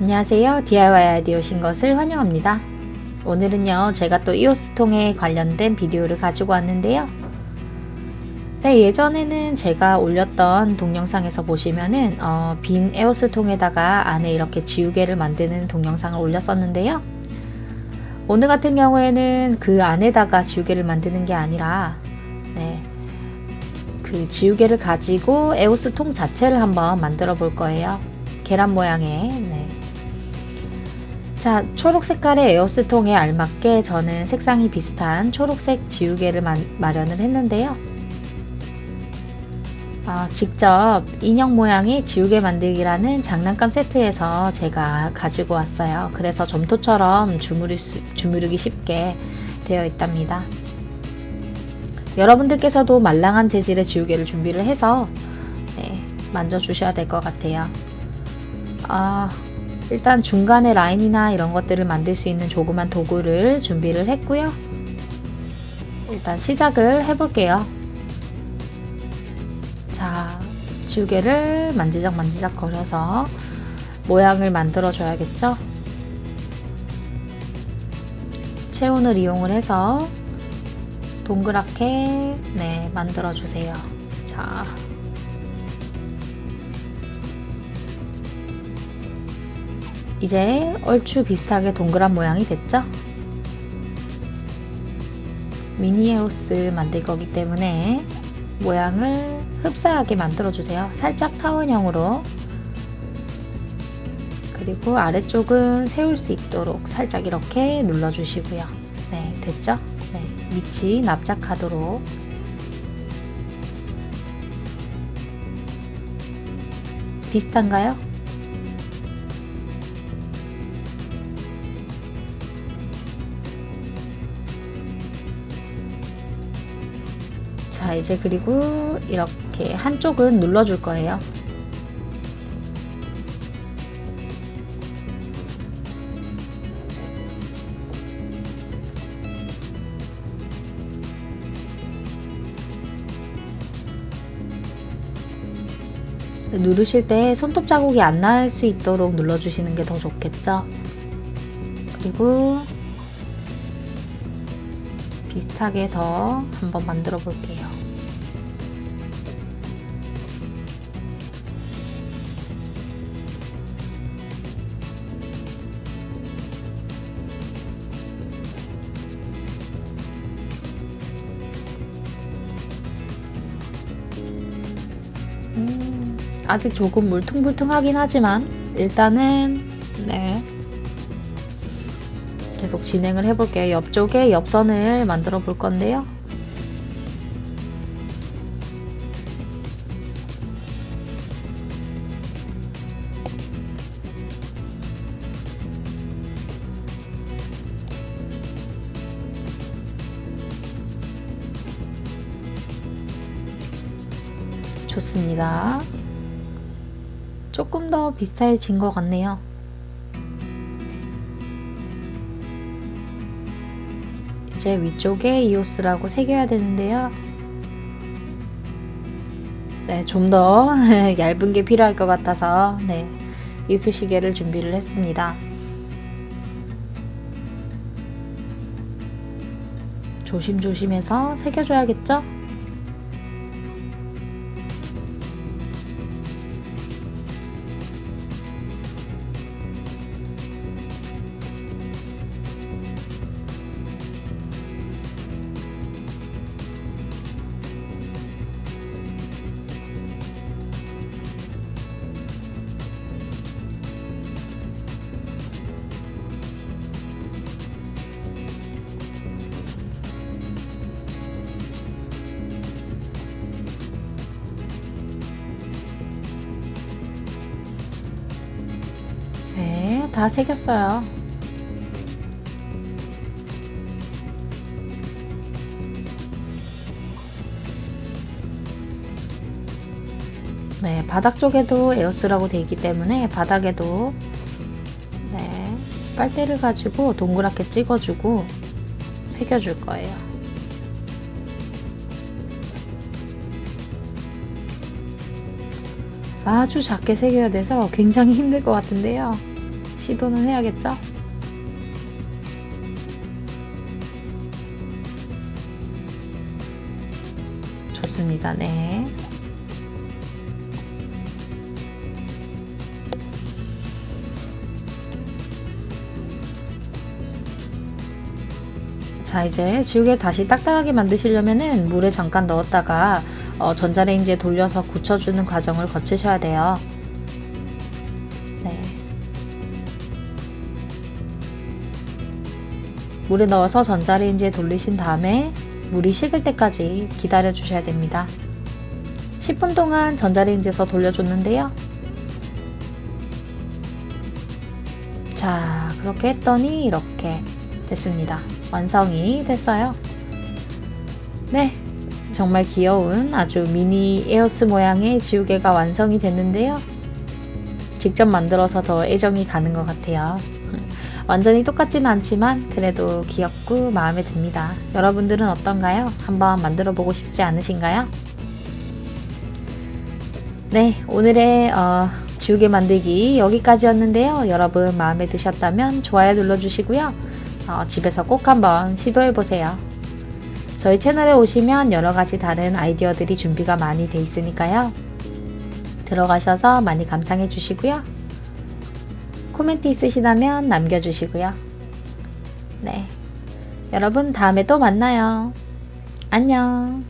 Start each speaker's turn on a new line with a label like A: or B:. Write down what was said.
A: 안녕하세요. DIY 아이디 오신 것을 환영합니다. 오늘은요, 제가 또 이오스통에 관련된 비디오를 가지고 왔는데요. 네, 예전에는 제가 올렸던 동영상에서 보시면은, 어, 빈 에오스통에다가 안에 이렇게 지우개를 만드는 동영상을 올렸었는데요. 오늘 같은 경우에는 그 안에다가 지우개를 만드는 게 아니라, 네, 그 지우개를 가지고 에오스통 자체를 한번 만들어 볼 거예요. 계란 모양의, 네. 자, 초록 색깔의 에어스통에 알맞게 저는 색상이 비슷한 초록색 지우개를 마, 마련을 했는데요. 아, 직접 인형 모양의 지우개 만들기라는 장난감 세트에서 제가 가지고 왔어요. 그래서 점토처럼 주무르, 주무르기 쉽게 되어 있답니다. 여러분들께서도 말랑한 재질의 지우개를 준비를 해서 네, 만져주셔야 될 것 같아요. 아, 일단 중간에 라인이나 이런 것들을 만들 수 있는 조그만 도구를 준비를 했고요. 일단 시작을 해볼게요. 자, 지우개를 만지작 만지작 거려서 모양을 만들어 줘야겠죠? 체온을 이용을 해서 동그랗게 네, 만들어 주세요. 자, 이제 얼추 비슷하게 동그란 모양이 됐죠? 미니에오스 만들 거기 때문에 모양을 흡사하게 만들어 주세요. 살짝 타원형으로 그리고 아래쪽은 세울 수 있도록 살짝 이렇게 눌러 주시고요. 네, 됐죠? 네, 밑이 납작하도록 비슷한가요? 자, 이제 그리고 이렇게 한쪽은 눌러줄 거예요. 누르실 때 손톱 자국이 안 날 수 있도록 눌러주시는 게 더 좋겠죠? 그리고 비슷하게 더 한번 만들어 볼게요. 음, 아직 조금 물퉁물퉁하긴 하지만 일단은 네 계속 진행을 해볼게요. 옆쪽에 옆선을 만들어 볼 건데요. 좋습니다. 조금 더 비슷해진 것 같네요. 이제 위쪽에 이오스라고 새겨야 되는데요. 네, 좀 더 얇은 게 필요할 것 같아서 네, 이쑤시개를 준비를 했습니다. 조심조심해서 새겨줘야겠죠? 다 새겼어요. 네, 바닥 쪽에도 에어스라고 되어 있기 때문에 바닥에도 네, 빨대를 가지고 동그랗게 찍어주고 새겨줄 거예요. 아주 작게 새겨야 돼서 굉장히 힘들 것 같은데요. 시도는 해야겠죠? 좋습니다. 네. 자 이제 지우개 다시 딱딱하게 만드시려면은 물에 잠깐 넣었다가 어, 전자레인지에 돌려서 굳혀주는 과정을 거치셔야 돼요. 네. 물에 넣어서 전자레인지에 돌리신 다음에 물이 식을 때까지 기다려 주셔야 됩니다. 10분 동안 전자레인지에서 돌려줬는데요. 자, 그렇게 했더니 이렇게 됐습니다. 완성이 됐어요. 네, 정말 귀여운 아주 미니 에어스 모양의 지우개가 완성이 됐는데요. 직접 만들어서 더 애정이 가는 것 같아요. 완전히 똑같지는 않지만 그래도 귀엽고 마음에 듭니다. 여러분들은 어떤가요? 한번 만들어 보고 싶지 않으신가요? 네, 오늘의 어, 지우개 만들기 여기까지였는데요. 여러분 마음에 드셨다면 좋아요 눌러주시고요. 어, 집에서 꼭 한번 시도해 보세요. 저희 채널에 오시면 여러 가지 다른 아이디어들이 준비가 많이 돼 있으니까요. 들어가셔서 많이 감상해 주시고요. 코멘트 있으시다면 남겨주시고요. 네. 여러분, 다음에 또 만나요. 안녕.